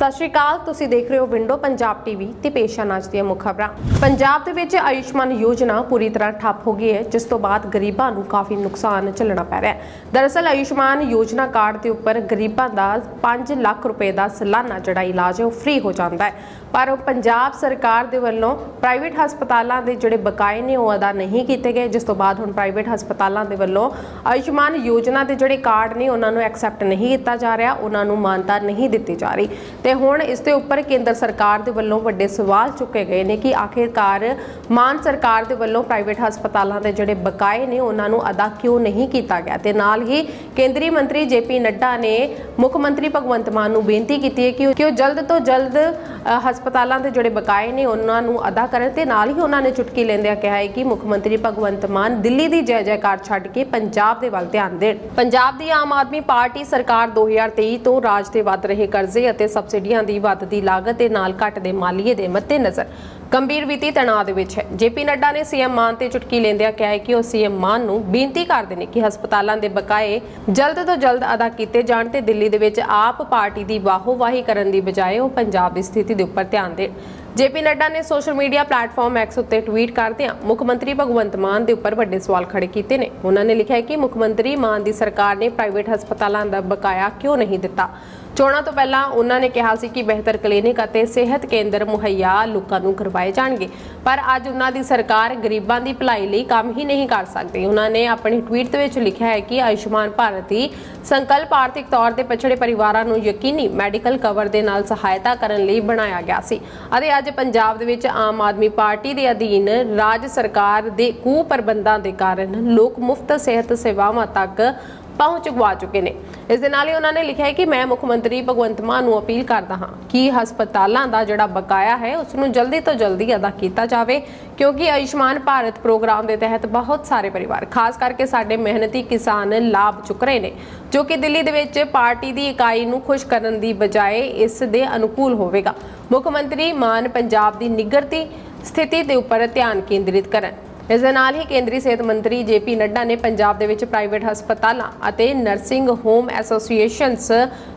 ਸਤਿ ਸ਼੍ਰੀ ਅਕਾਲ, ਤੁਸੀਂ ਦੇਖ ਰਹੇ ਹੋ ਵਿੰਡੋ ਪੰਜਾਬ ਟੀਵੀ ਤੇ ਪੇਸ਼ਾ ਨਾਚ ਦੀਆਂ ਮੁੱਖ ਖਬਰਾਂ। ਪੰਜਾਬ ਦੇ ਵਿੱਚ ਆਯੁਸ਼ਮਾਨ ਯੋਜਨਾ ਪੂਰੀ ਤਰ੍ਹਾਂ ਠੱਪ ਹੋ ਗਈ ਹੈ, ਜਿਸ ਤੋਂ ਬਾਅਦ ਗਰੀਬਾਂ ਨੂੰ ਕਾਫੀ ਨੁਕਸਾਨ ਝੱਲਣਾ ਪੈ ਰਿਹਾ ਹੈ। ਦਰਅਸਲ, ਆਯੁਸ਼ਮਾਨ ਯੋਜਨਾ ਕਾਰਡ ਦੇ ਉੱਪਰ ਗਰੀਬਾਂ ਦਾ 5 ਲੱਖ ਰੁਪਏ ਦਾ ਸਾਲਾਨਾ ਜਿਹੜਾ ਇਲਾਜ ਹੈ, ਉਹ ਫ੍ਰੀ ਹੋ ਜਾਂਦਾ ਹੈ। ਪਰ ਉਹ ਪੰਜਾਬ ਸਰਕਾਰ ਦੇ ਵੱਲੋਂ ਪ੍ਰਾਈਵੇਟ ਹਸਪਤਾਲਾਂ ਦੇ ਜਿਹੜੇ ਬਕਾਏ ਨੇ, ਉਹ ਅਦਾ ਨਹੀਂ ਕੀਤੇ ਗਏ, ਜਿਸ ਤੋਂ ਬਾਅਦ ਹੁਣ ਪ੍ਰਾਈਵੇਟ ਹਸਪਤਾਲਾਂ ਦੇ ਵੱਲੋਂ ਆਯੁਸ਼ਮਾਨ ਯੋਜਨਾ ਦੇ ਜਿਹੜੇ ਕਾਰਡ ਨੇ, ਉਹਨਾਂ ਨੂੰ ਐਕਸੈਪਟ ਨਹੀਂ ਕੀਤਾ ਜਾ ਰਿਹਾ, ਉਹਨਾਂ ਨੂੰ ਮਾਨਤਾ ਨਹੀਂ ਦਿੱਤੀ ਜਾ ਰਹੀ। ਤੇ ਹੁਣ ਇਸ ਦੇ ਉੱਪਰ ਕੇਂਦਰ ਸਰਕਾਰ ਦੇ ਵੱਲੋਂ ਵੱਡੇ ਸਵਾਲ ਚੁੱਕੇ ਗਏ ਨੇ ਕਿ ਆਖਿਰਕਾਰ ਮਾਨ ਸਰਕਾਰ ਦੇ ਵੱਲੋਂ ਪ੍ਰਾਈਵੇਟ ਹਸਪਤਾਲਾਂ ਦੇ ਜਿਹੜੇ ਬਕਾਏ ਨੇ, ਉਹਨਾਂ ਨੂੰ ਅਦਾ ਕਿਉਂ ਨਹੀਂ ਕੀਤਾ ਗਿਆ? ਤੇ ਨਾਲ ਹੀ ਕੇਂਦਰੀ ਮੰਤਰੀ ਜੇਪੀ ਨੱਡਾ ਨੇ ਮੁੱਖ ਮੰਤਰੀ ਭਗਵੰਤ ਮਾਨ ਨੂੰ ਬੇਨਤੀ ਕੀਤੀ ਹੈ ਕਿ ਉਹ- ਜਲਦ ਤੋਂ ਜਲਦ ਹਸਪਤਾਲਾਂ ਦੇ ਜਿਹੜੇ ਬਕਾਏ ਨੇ, ਉਹਨਾਂ ਨੂੰ ਅਦਾ ਕਰਨ ਤੇ ਨਾਲ ਹੀ ਉਹਨਾਂ ਨੇ ਚੁਟਕੀ ਲੈਂਦਿਆਂ ਕਿਹਾ ਹੈ ਕਿ ਮੁੱਖ ਮੰਤਰੀ ਭਗਵੰਤ ਮਾਨ ਦਿੱਲੀ ਦੀ ਜੈ ਜੈਕਾਰ ਛੱਡ ਕੇ ਪੰਜਾਬ ਦੇ ਵੱਲ ਧਿਆਨ ਦੇਣ। ਪੰਜਾਬ ਦੀ ਆਮ ਆਦਮੀ ਪਾਰਟੀ ਸਰਕਾਰ 2023 ਤੋਂ ਰਾਜ ਤੇ ਵੱਧ ਰਹੇ ਕਰਜ਼ੇ ਅਤੇ ਸਬਸਿਡੀਆਂ ਦੀ ਵੱਧਦੀ ਲਾਗਤ ਦੇ ਨਾਲ ਘਟਦੇ ਮਾਲੀਏ ਦੇ ਮੱਦੇਨਜ਼ਰ। ਗੰਭੀਰ ਵਿੱਤੀ ਤਣਾਅ ਦੇ ਵਿੱਚ ਹੈ। ਜੇਪੀ ਨੱਡਾ ਨੇ ਸੀਐਮ ਮਾਨ ਤੇ ਚੁਟਕੀ ਲੈਂਦਿਆਂ ਕਿਹਾ ਹੈ ਕਿ ਉਹ ਸੀਐਮ ਮਾਨ ਨੂੰ ਬੇਨਤੀ ਕਰਦੇ ਨੇ ਕਿ ਹਸਪਤਾਲਾਂ ਦੇ ਬਕਾਏ ਜਲਦ ਤੋਂ ਜਲਦ ਅਦਾ ਕੀਤੇ ਜਾਣ ਤੇ ਦਿੱਲੀ ਦੇ ਵਿੱਚ ਆਪ ਪਾਰਟੀ ਦੀ ਵਾਹੋਵਾਹੀ ਕਰਨ ਦੀ ਬਜਾਏ ਉਹ ਪੰਜਾਬ ਦੀ ਸਥਿਤੀ ਦੇ ਉੱਪਰ ਧਿਆਨ ਦੇਣ। ਜੇਪੀ ਨੱਡਾ ਨੇ ਸੋਸ਼ਲ ਮੀਡੀਆ ਪਲੇਟਫਾਰਮ ਐਕਸ ਉੱਤੇ ਟਵੀਟ ਕਰਦਿਆਂ ਮੁੱਖ ਮੰਤਰੀ ਭਗਵੰਤ ਮਾਨ ਦੇ ਉੱਪਰ ਵੱਡੇ ਸਵਾਲ ਖੜੇ ਕੀਤੇ ਨੇ। ਉਹਨਾਂ ਨੇ ਲਿਖਿਆ ਹੈ ਕਿ ਮੁੱਖ ਮੰਤਰੀ ਮਾਨ ਦੀ ਸਰਕਾਰ ਨੇ ਪ੍ਰਾਈਵੇਟ ਹਸਪਤਾਲਾਂ ਦਾ ਬਕਾਇਆ ਕਿਉਂ ਨਹੀਂ ਦਿੱਤਾ? ਚੋਣਾਂ ਤੋਂ ਪਹਿਲਾਂ ਉਹਨਾਂ ਨੇ ਕਿਹਾ ਸੀ ਕਿ ਬਿਹਤਰ ਕਲੀਨਿਕ ਅਤੇ ਸਿਹਤ ਕੇਂਦਰ ਮੁਹੱਈਆ ਲੋਕਾਂ ਨੂੰ ਕਰਵਾਏ ਜਾਣਗੇ। ਪਰ ਅੱਜ ਉਹਨਾਂ ਦੀ ਸਰਕਾਰ ਗਰੀਬਾਂ ਦੀ ਭਲਾਈ ਲਈ ਕੰਮ ਹੀ ਨਹੀਂ ਕਰ ਸਕਦੀ। ਉਹਨਾਂ ਨੇ ਆਪਣੀ ਟਵੀਟ ਦੇ ਵਿੱਚ ਲਿਖਿਆ ਹੈ ਕਿ ਆਯੁਸ਼ਮਾਨ ਭਾਰਤ ਦੀ ਸੰਕਲਪ ਆਰਥਿਕ ਤੌਰ ਤੇ ਪਛੜੇ ਪਰਿਵਾਰਾਂ ਨੂੰ ਯਕੀਨੀ ਮੈਡੀਕਲ ਕਵਰ ਦੇ ਨਾਲ ਸਹਾਇਤਾ ਕਰਨ ਲਈ ਬਣਾਇਆ ਗਿਆ ਸੀ। ਅਤੇ ਅੱਜ ਪੰਜਾਬ ਦੇ ਵਿੱਚ ਆਮ ਆਦਮੀ ਪਾਰਟੀ ਦੇ ਅਧੀਨ ਰਾਜ ਸਰਕਾਰ ਦੇ ਕੂ ਪ੍ਰਬੰਧਾਂ ਦੇ ਕਾਰਨ ਲੋਕ ਮੁਫਤ ਸਿਹਤ ਸੇਵਾਵਾਂ ਤੱਕ ਪਹੁੰਚ ਗਵਾ ਚੁੱਕੇ ਨੇ। ਇਸ ਦੇ ਨਾਲ ਹੀ ਉਹਨਾਂ ਨੇ ਲਿਖਿਆ ਹੈ ਕਿ ਮੈਂ ਮੁੱਖ ਮੰਤਰੀ ਭਗਵੰਤ ਮਾਨ ਨੂੰ ਅਪੀਲ ਕਰਦਾ ਹਾਂ ਕਿ ਹਸਪਤਾਲਾਂ ਦਾ ਜਿਹੜਾ ਬਕਾਇਆ ਹੈ, ਉਸ ਨੂੰ ਜਲਦੀ ਤੋਂ ਜਲਦੀ ਅਦਾ ਕੀਤਾ ਜਾਵੇ, ਕਿਉਂਕਿ ਆਯੁਸ਼ਮਾਨ ਭਾਰਤ ਪ੍ਰੋਗਰਾਮ ਦੇ ਤਹਿਤ ਬਹੁਤ ਸਾਰੇ ਪਰਿਵਾਰ, ਖਾਸ ਕਰਕੇ ਸਾਡੇ ਮਿਹਨਤੀ ਕਿਸਾਨ ਲਾਭ ਚੁੱਕ ਰਹੇ ਨੇ, ਜੋ ਕਿ ਦਿੱਲੀ ਦੇ ਵਿੱਚ ਪਾਰਟੀ ਦੀ ਇਕਾਈ ਨੂੰ ਖੁਸ਼ ਕਰਨ ਦੀ ਬਜਾਏ ਇਸ ਦੇ ਅਨੁਕੂਲ ਹੋਵੇਗਾ। ਮੁੱਖ ਮੰਤਰੀ ਮਾਨ ਪੰਜਾਬ ਦੀ ਨਿੱਘਰਤੀ ਸਥਿਤੀ ਦੇ ਉੱਪਰ ਧਿਆਨ ਕੇਂਦਰਿਤ ਕਰਨ। ਇਸ ਦੇ ਨਾਲ ਹੀ ਕੇਂਦਰੀ ਸਿਹਤ ਮੰਤਰੀ ਜੇਪੀ ਨੱਡਾ ਨੇ ਪੰਜਾਬ ਦੇ ਵਿੱਚ ਪ੍ਰਾਈਵੇਟ ਹਸਪਤਾਲਾਂ ਅਤੇ ਨਰਸਿੰਗ ਹੋਮ ਐਸੋਸੀਏਸ਼ਨਸ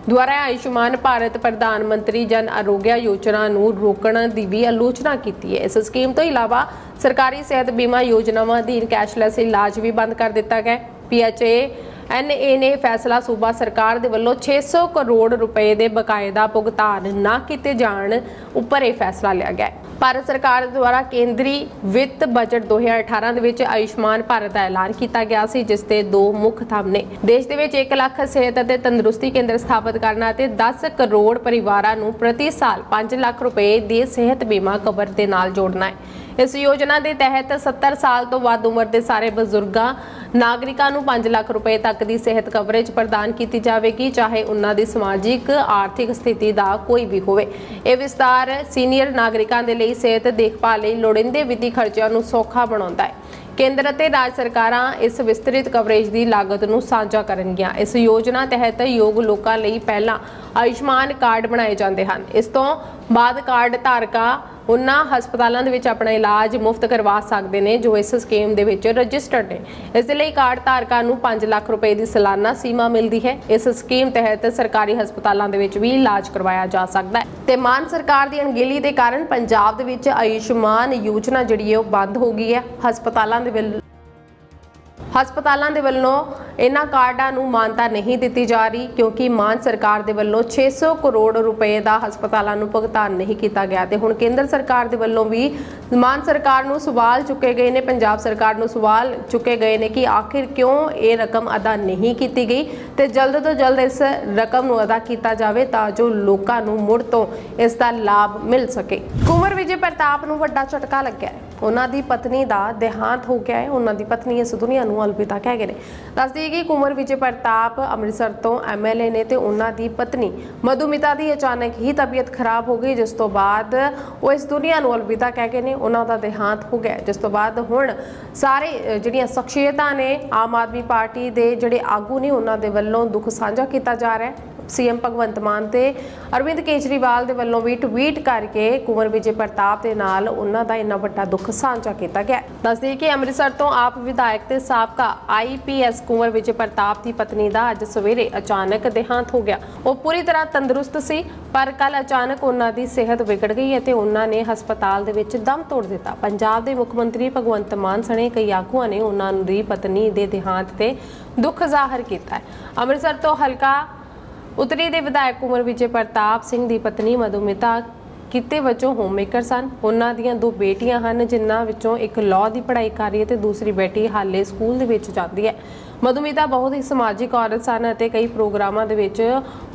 ਦੁਆਰਾ ਆਯੁਸ਼ਮਾਨ ਭਾਰਤ ਪ੍ਰਧਾਨ ਮੰਤਰੀ ਜਨ ਆਰੋਗਿਆ ਯੋਜਨਾ ਨੂੰ ਰੋਕਣ ਦੀ ਵੀ ਆਲੋਚਨਾ ਕੀਤੀ ਹੈ। ਇਸ ਸਕੀਮ ਤੋਂ ਇਲਾਵਾ ਸਰਕਾਰੀ ਸਿਹਤ ਬੀਮਾ ਯੋਜਨਾਵਾਂ ਅਧੀਨ ਕੈਸ਼ਲੈਸ ਇਲਾਜ ਵੀ ਬੰਦ ਕਰ ਦਿੱਤਾ ਗਿਆ ਪੀਐਚਏ, ਐਨਏ ਨੇ ਫੈਸਲਾ ਸੂਬਾ ਸਰਕਾਰ ਦੇ ਵੱਲੋਂ 600 ਕਰੋੜ ਰੁਪਏ ਦੇ ਬਕਾਇਦਾ ਭੁਗਤਾਨ ਨਾ ਕੀਤੇ ਜਾਣ ਉੱਪਰ ਇਹ ਫੈਸਲਾ ਲਿਆ ਗਿਆ ਹੈ। ਭਾਰਤ ਸਰਕਾਰ ਦੁਆਰਾ ਕੇਂਦਰੀ ਵਿੱਤ ਬਜਟ 2018 ਦੇ ਵਿੱਚ ਆਯੁਸ਼ਮਾਨ ਭਾਰਤ ਦਾ ਐਲਾਨ ਕੀਤਾ ਗਿਆ ਸੀ, ਜਿਸ ਦੇ ਦੋ ਮੁੱਖ ਥੰਮ ਨੇ। ਦੇਸ਼ ਦੇ ਵਿੱਚ 1 ਲੱਖ ਸਿਹਤ ਅਤੇ ਤੰਦਰੁਸਤੀ ਕੇਂਦਰ ਸਥਾਪਿਤ ਕਰਨਾ ਅਤੇ 10 ਕਰੋੜ ਪਰਿਵਾਰਾਂ ਨੂੰ ਪ੍ਰਤੀ ਸਾਲ 5 ਲੱਖ ਰੁਪਏ ਦੇ ਸਿਹਤ ਬੀਮਾ ਕਵਰ ਦੇ ਨਾਲ ਜੋੜਨਾ ਹੈ। ਇਸ ਯੋਜਨਾ ਦੇ ਤਹਿਤ 70 ਸਾਲ ਤੋਂ ਵੱਧ ਉਮਰ ਦੇ ਸਾਰੇ ਬਜ਼ੁਰਗਾਂ, ਨਾਗਰਿਕਾਂ ਨੂੰ 5 ਲੱਖ ਰੁਪਏ ਤੱਕ ਦੀ ਸਿਹਤ ਕਵਰੇਜ ਪ੍ਰਦਾਨ ਕੀਤੀ ਜਾਵੇਗੀ, ਚਾਹੇ ਉਹਨਾਂ ਦੀ ਸਮਾਜਿਕ, ਆਰਥਿਕ ਸਥਿਤੀ ਦਾ ਕੋਈ ਵੀ ਹੋਵੇ। ਇਹ ਵਿਸਤਾਰ ਸੀਨੀਅਰ ਨਾਗਰਿਕਾਂ ਦੇ ਲਈ ਸਿਹਤ ਦੇਖਭਾਲ ਲਈ ਲੋੜੀਂਦੇ ਵਿੱਤੀ ਖਰਚਿਆਂ ਨੂੰ ਸੌਖਾ ਬਣਾਉਂਦਾ ਹੈ। ਕੇਂਦਰ ਅਤੇ ਰਾਜ ਸਰਕਾਰਾਂ ਇਸ ਵਿਸਤ੍ਰਿਤ ਕਵਰੇਜ ਦੀ ਲਾਗਤ ਨੂੰ ਸਾਂਝਾ ਕਰਨਗੀਆਂ। ਇਸ ਯੋਜਨਾ ਤਹਿਤ ਯੋਗ ਲੋਕਾਂ ਲਈ ਪਹਿਲਾਂ ਆਯੁਸ਼ਮਾਨ ਕਾਰਡ ਬਣਾਏ ਜਾਂਦੇ ਹਨ। ਇਸ ਤੋਂ ਬਾਅਦ ਕਾਰਡ ਧਾਰਕਾਂ ਉਹਨਾਂ ਹਸਪਤਾਲਾਂ ਦੇ ਵਿੱਚ ਆਪਣਾ ਇਲਾਜ ਮੁਫਤ ਕਰਵਾ ਸਕਦੇ ਨੇ, ਜੋ ਇਸ ਸਕੀਮ ਦੇ ਵਿੱਚ ਰਜਿਸਟਰਡ ਨੇ। ਇਸ ਦੇ ਲਈ ਕਾਰਡ ਧਾਰਕਾਂ ਨੂੰ 5 ਲੱਖ ਰੁਪਏ ਦੀ ਸਾਲਾਨਾ ਸੀਮਾ ਮਿਲਦੀ ਹੈ। ਇਸ ਸਕੀਮ ਤਹਿਤ ਸਰਕਾਰੀ ਹਸਪਤਾਲਾਂ ਦੇ ਵਿੱਚ ਵੀ ਇਲਾਜ ਕਰਵਾਇਆ ਜਾ ਸਕਦਾ ਹੈ। ਤੇ ਮਾਨ ਸਰਕਾਰ ਦੀ ਅਣਗਹਿਲੀ ਦੇ ਕਾਰਨ ਪੰਜਾਬ ਦੇ ਵਿੱਚ ਆਯੁਸ਼ਮਾਨ ਯੋਜਨਾ ਜਿਹੜੀ ਹੈ ਉਹ ਬੰਦ ਹੋ ਗਈ ਹੈ। ਹਸਪਤਾਲਾਂ ਦੇ ਵੱਲ ਹਸਪਤਾਲਾਂ ਦੇ ਵੱਲੋਂ ਇਹਨਾਂ ਕਾਰਡਾਂ ਨੂੰ ਮਾਨਤਾ ਨਹੀਂ ਦਿੱਤੀ ਜਾ ਰਹੀ ਕਿਉਂਕਿ ਮਾਨ ਸਰਕਾਰ ਦੇ ਵੱਲੋਂ 600 ਕਰੋੜ ਰੁਪਏ ਦਾ ਹਸਪਤਾਲਾਂ ਨੂੰ ਭੁਗਤਾਨ ਨਹੀਂ ਕੀਤਾ ਗਿਆ ਤੇ ਹੁਣ ਕੇਂਦਰ ਸਰਕਾਰ ਦੇ ਵੱਲੋਂ ਵੀ ਮਾਨ ਸਰਕਾਰ ਨੂੰ ਸਵਾਲ ਚੁੱਕੇ ਗਏ ਨੇ, ਪੰਜਾਬ ਸਰਕਾਰ ਨੂੰ ਸਵਾਲ ਚੁੱਕੇ ਗਏ ਨੇ ਕਿ ਆਖਿਰ ਕਿਉਂ ਇਹ ਰਕਮ ਅਦਾ ਨਹੀਂ ਕੀਤੀ ਗਈ ਤੇ ਜਲਦ ਤੋਂ ਜਲਦ ਇਸ ਰਕਮ ਨੂੰ ਅਦਾ ਕੀਤਾ ਜਾਵੇ ਤਾਂ ਜੋ ਲੋਕਾਂ ਨੂੰ ਮੁੜ ਤੋਂ ਇਸ ਦਾ ਲਾਭ ਮਿਲ ਸਕੇ। ਕੁੰਵਰ ਵਿਜੇ ਪ੍ਰਤਾਪ ਨੂੰ ਵੱਡਾ ਝਟਕਾ ਲੱਗਿਆ। ਉਹਨਾਂ ਦੀ ਪਤਨੀ ਦਾ ਦੇਹਾਂਤ ਹੋ ਗਿਆ ਹੈ। ਉਹਨਾਂ ਦੀ ਪਤਨੀ ਇਸ ਦੁਨੀਆ ਨੂੰ ਅਲਵਿਦਾ ਕਹਿ ਗਏ ਨੇ। ਦੱਸਦੀ ਹੈ ਕਿ ਕੁੰਵਰ ਵਿਜੇ ਪ੍ਰਤਾਪ ਅੰਮ੍ਰਿਤਸਰ ਤੋਂ ਐਮਐਲਏ ਨੇ ਤੇ ਉਹਨਾਂ ਦੀ ਪਤਨੀ ਮਧੂਮਿਤਾ ਦੀ ਅਚਾਨਕ ਹੀ ਤਬੀਅਤ ਖਰਾਬ ਹੋ ਗਈ, ਜਿਸ ਤੋਂ ਬਾਅਦ ਉਹ ਇਸ ਦੁਨੀਆ ਨੂੰ ਅਲਵਿਦਾ ਕਹਿ ਗਏ ਨੇ। ਉਹਨਾਂ ਦਾ ਦੇਹਾਂਤ ਹੋ ਗਿਆ ਜਿਸ ਤੋਂ ਬਾਅਦ ਹੁਣ ਸਾਰੇ ਜਿਹੜੀਆਂ ਸ਼ਖਸੀਅਤਾਂ ਨੇ ਆਮ ਆਦਮੀ ਪਾਰਟੀ ਦੇ ਜਿਹੜੇ ਆਗੂ ਨੇ, ਉਹਨਾਂ ਦੇ ਵੱਲੋਂ ਦੁੱਖ ਸਾਂਝਾ ਕੀਤਾ ਜਾ ਰਿਹਾ ਹੈ। ਸੀਐਮ ਭਗਵੰਤ ਮਾਨ ਤੇ ਅਰਵਿੰਦ ਕੇਜਰੀਵਾਲ ਦੇ ਵੱਲੋਂ ਵੀ ਟਵੀਟ ਕਰਕੇ ਕੁੰਵਰ ਵਿਜੇ ਪ੍ਰਤਾਪ ਦੇ ਨਾਲ ਉਹਨਾਂ ਦਾ ਇੰਨਾ ਵੱਡਾ ਦੁੱਖ ਸਾਂਝਾ ਕੀਤਾ ਗਿਆ ਦੱਸਦੇ ਕਿ ਅੰਮ੍ਰਿਤਸਰ ਤੋਂ ਆਪ ਵਿਧਾਇਕ ਤੇ ਸਾਬਕਾ ਆਈਪੀਐਸ ਕੁੰਵਰ ਵਿਜੇ ਪ੍ਰਤਾਪ ਦੀ ਪਤਨੀ ਦਾ ਅੱਜ ਸਵੇਰੇ ਅਚਾਨਕ ਦੇਹਾਂਤ ਹੋ ਗਿਆ। ਉਹ ਪੂਰੀ ਤਰ੍ਹਾਂ ਤੰਦਰੁਸਤ ਸੀ, ਪਰ ਕੱਲ ਅਚਾਨਕ ਉਹਨਾਂ ਦੀ ਸਿਹਤ ਵਿਗੜ ਗਈ ਅਤੇ ਉਹਨਾਂ ਨੇ ਹਸਪਤਾਲ ਦੇ ਵਿੱਚ ਦਮ ਤੋੜ ਦਿੱਤਾ। ਪੰਜਾਬ ਦੇ ਮੁੱਖ ਮੰਤਰੀ ਭਗਵੰਤ ਮਾਨ ਸਣੇ ਕਈ ਆਗੂਆਂ ਨੇ ਉਹਨਾਂ ਦੀ ਪਤਨੀ ਦੇ ਦੇਹਾਂਤ ਤੇ ਦੁੱਖ ਜ਼ਾਹਰ ਕੀਤਾ ਹੈ। ਅੰਮ੍ਰਿਤਸਰ ਤੋਂ ਹਲਕਾ ਉਤਰੀ ਦੇ ਵਿਧਾਇਕ ਉਮਰ ਵਿਜੇ ਪ੍ਰਤਾਪ ਸਿੰਘ ਦੀ ਪਤਨੀ ਮਧੂਮਿਤਾ ਕਿਤੇ ਵਜੋਂ ਹੋਮਮੇਕਰ ਸਨ। ਉਹਨਾਂ ਦੀਆਂ ਦੋ ਬੇਟੀਆਂ ਹਨ, ਜਿਨ੍ਹਾਂ ਵਿੱਚੋਂ ਇੱਕ ਲਾਅ ਦੀ ਪੜ੍ਹਾਈ ਕਰ ਰਹੀ ਹੈ ਤੇ ਦੂਸਰੀ ਬੇਟੀ ਹਾਲੇ ਸਕੂਲ ਦੇ ਵਿੱਚ ਜਾਂਦੀ ਹੈ। ਮਧੂਮਿਤਾ ਬਹੁਤ ਹੀ ਸਮਾਜਿਕ ਔਰਤ ਸਨ ਅਤੇ ਕਈ ਪ੍ਰੋਗਰਾਮਾਂ ਦੇ ਵਿੱਚ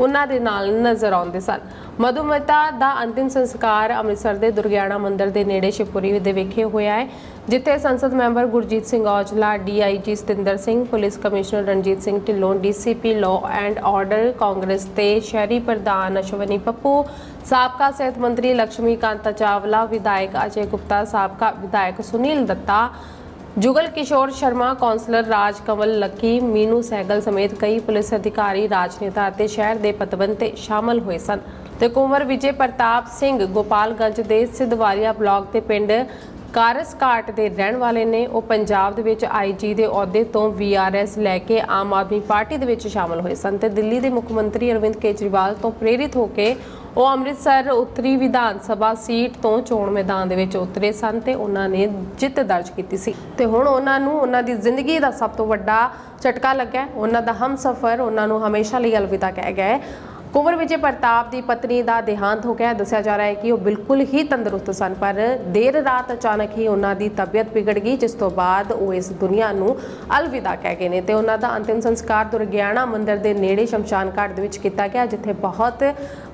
ਉਹਨਾਂ ਦੇ ਨਾਲ ਨਜ਼ਰ ਆਉਂਦੇ ਸਨ। ਮਧੂਮਿਤਾ ਦਾ ਅੰਤਿਮ ਸੰਸਕਾਰ ਅੰਮ੍ਰਿਤਸਰ ਦੇ ਦੁਰਗਿਆਣਾ ਮੰਦਿਰ ਦੇ ਨੇੜੇ ਸ਼ਿਵਪੁਰੀ ਦੇ ਵਿਖੇ ਹੋਇਆ ਹੈ, ਜਿੱਥੇ ਸੰਸਦ member Gurjeet Singh Aujla, DIG Satinder Singh, police commissioner Ranjit Singh Dhillon, DCP law and order, Congress ਤੇ ਸ਼ਹਿਰੀ ਪ੍ਰਧਾਨ ਅਸ਼ਵਨੀ ਪੱਪੂ, ਸਾਬਕਾ ਸਿਹਤ ਮੰਤਰੀ ਲక్ష్ਮੀ ਕਾਂਤਾ ਚਾਵਲਾ, ਵਿਧਾਇਕ ਅਜੇ ਗੁਪਤਾ, ਸਾਬਕਾ ਵਿਧਾਇਕ ਸੁਨੀਲ ਦੱਤਾ ਜੁਗਲ ਕਿਸ਼ੋਰ ਸ਼ਰਮਾ, ਕੌਂਸਲਰ ਰਾਜ ਕਮਲ ਲੱਕੀ, ਮੀਨੂ ਸਹਿਗਲ ਸਮੇਤ ਕਈ ਪੁਲਿਸ ਅਧਿਕਾਰੀ, ਰਾਜਨੇਤਾ ਅਤੇ ਸ਼ਹਿਰ ਦੇ ਪਤਵੰਤੇ ਸ਼ਾਮਲ ਹੋਏ ਸਨ। ਤੇ ਕੁੰਵਰ ਵਿਜੇ ਪ੍ਰਤਾਪ ਸਿੰਘ ਗੋਪਾਲਗੰਜ ਦੇ ਸਿਧਵਾਰੀਆ ਬਲਾਕ ਦੇ ਪਿੰਡ ਕਾਰਸ ਕਾਰਸਕਾਟ ਦੇ ਰਹਿਣ ਵਾਲੇ ਨੇ, ਉਹ ਪੰਜਾਬ ਦੇ ਵਿੱਚ ਆਈਜੀ ਦੇ ਅਹੁਦੇ ਤੋਂ ਵੀਆਰਐਸ ਲੈ ਕੇ ਆਮ ਆਦਮੀ ਪਾਰਟੀ ਦੇ ਵਿੱਚ ਸ਼ਾਮਲ ਹੋਏ ਸਨ ਤੇ ਦਿੱਲੀ ਦੇ ਮੁੱਖ ਮੰਤਰੀ ਅਰਵਿੰਦ ਕੇਜਰੀਵਾਲ ਤੋਂ ਪ੍ਰੇਰਿਤ ਹੋ ਕੇ ਉਹ ਅੰਮ੍ਰਿਤਸਰ ਉੱਤਰੀ ਵਿਧਾਨ ਸਭਾ ਸੀਟ ਤੋਂ ਚੋਣ ਮੈਦਾਨ ਦੇ ਵਿੱਚ ਉਤਰੇ ਸਨ ਤੇ ਉਹਨਾਂ ਨੇ ਜਿੱਤ ਦਰਜ ਕੀਤੀ ਸੀ। ਤੇ ਹੁਣ ਉਹਨਾਂ ਨੂੰ ਉਹਨਾਂ ਦੀ ਜ਼ਿੰਦਗੀ ਦਾ ਸਭ ਤੋਂ ਵੱਡਾ ਝਟਕਾ ਲੱਗਾ ਉਹਨਾਂ ਦਾ ਹਮਸਫਰ ਉਹਨਾਂ ਨੂੰ ਹਮੇਸ਼ਾ ਲਈ ਅਲਵਿਦਾ ਕਹਿ ਗਿਆ ਹੈ। ਕੁੰਵਰ ਵਿਜੇ ਪ੍ਰਤਾਪ ਦੀ ਪਤਨੀ ਦਾ ਦੇਹਾਂਤ ਹੋ ਗਿਆ। ਦੱਸਿਆ ਜਾ ਰਿਹਾ ਹੈ ਕਿ ਉਹ ਬਿਲਕੁਲ ਹੀ ਤੰਦਰੁਸਤ ਸਨ, ਪਰ ਦੇਰ ਰਾਤ ਅਚਾਨਕ ਹੀ ਉਹਨਾਂ ਦੀ ਤਬੀਅਤ ਵਿਗੜ ਗਈ, ਜਿਸ ਤੋਂ ਬਾਅਦ ਉਹ ਇਸ ਦੁਨੀਆ ਨੂੰ ਅਲਵਿਦਾ ਕਹਿ ਗਏ ਨੇ। ਤੇ ਉਹਨਾਂ ਦਾ ਅੰਤਿਮ ਸੰਸਕਾਰ ਦੁਰਗਿਆਣਾ ਮੰਦਿਰ ਦੇ ਨੇੜੇ ਸ਼ਮਸ਼ਾਨ ਘਾਟ ਦੇ ਵਿੱਚ ਕੀਤਾ ਗਿਆ, ਜਿੱਥੇ ਬਹੁਤ